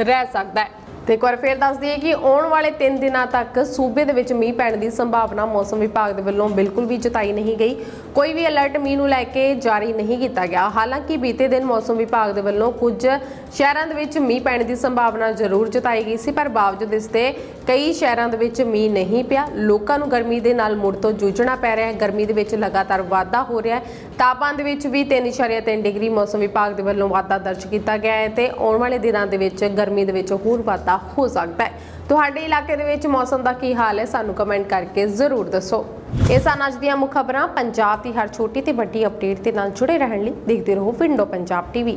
ਰਹਿ ਸਕਦਾ ਹੈ। ਤੇ ਇੱਕ ਵਾਰ ਫੇਰ ਦੱਸ ਦਈਏ ਕਿ ਆਉਣ ਵਾਲੇ 3 ਦਿਨਾਂ ਤੱਕ ਸੂਬੇ ਦੇ ਵਿੱਚ ਮੀਂਹ ਪੈਣ ਦੀ ਸੰਭਾਵਨਾ ਮੌਸਮ ਵਿਭਾਗ ਦੇ ਵੱਲੋਂ ਬਿਲਕੁਲ ਵੀ ਜਤਾਈ ਨਹੀਂ ਗਈ। ਕੋਈ ਵੀ ਅਲਰਟ ਮੀਂਹ ਨੂੰ ਲੈ ਕੇ ਜਾਰੀ ਨਹੀਂ ਕੀਤਾ ਗਿਆ। ਹਾਲਾਂਕਿ ਬੀਤੇ ਦਿਨ ਮੌਸਮ ਵਿਭਾਗ ਦੇ ਵੱਲੋਂ ਕੁਝ ਸ਼ਹਿਰਾਂ ਦੇ ਵਿੱਚ ਮੀਂਹ ਪੈਣ ਦੀ ਸੰਭਾਵਨਾ ਜ਼ਰੂਰ ਜਤਾਈ ਗਈ ਸੀ, ਪਰ ਬਾਵਜੂਦ ਇਸ ਦੇ ਕਈ ਸ਼ਹਿਰਾਂ ਦੇ ਵਿੱਚ ਮੀਂਹ ਨਹੀਂ ਪਿਆ। ਲੋਕਾਂ ਨੂੰ ਗਰਮੀ ਦੇ ਨਾਲ ਮੁੜ ਤੋਂ ਜੂਝਣਾ ਪੈ ਰਿਹਾ ਹੈ। ਗਰਮੀ ਦੇ ਵਿੱਚ ਲਗਾਤਾਰ ਵਾਧਾ ਹੋ ਰਿਹਾ ਹੈ। ਤਾਪਮਾਨ ਦੇ ਵਿੱਚ ਵੀ 3.3 ਡਿਗਰੀ ਮੌਸਮ ਵਿਭਾਗ ਦੇ ਵੱਲੋਂ ਵਾਧਾ ਦਰਜ ਕੀਤਾ ਗਿਆ ਹੈ ਤੇ ਆਉਣ ਵਾਲੇ ਦਿਨਾਂ ਦੇ ਵਿੱਚ ਗਰਮੀ ਦੇ ਵਿੱਚ ਹੋਰ ਵਾਧਾ ਹੋ ਸਕਦਾ ਹੈ। ਤੁਹਾਡੇ ਇਲਾਕੇ ਦੇ ਵਿੱਚ ਮੌਸਮ ਦਾ ਕੀ ਹਾਲ ਹੈ? ਸਾਨੂੰ ਕਮੈਂਟ ਕਰਕੇ ਜ਼ਰੂਰ ਦੱਸੋ। ਇਹ ਸਨ ਅੱਜ ਦੀਆਂ ਮੁੱਖ ਖਬਰਾਂ। ਪੰਜਾਬ ਦੀ ਹਰ ਛੋਟੀ ਤੇ ਵੱਡੀ ਅਪਡੇਟ ਦੇ ਨਾਲ ਜੁੜੇ ਰਹਿਣ ਲਈ ਦੇਖਦੇ ਰਹੋ ਵਿੰਡੋ ਪੰਜਾਬ ਟੀਵੀ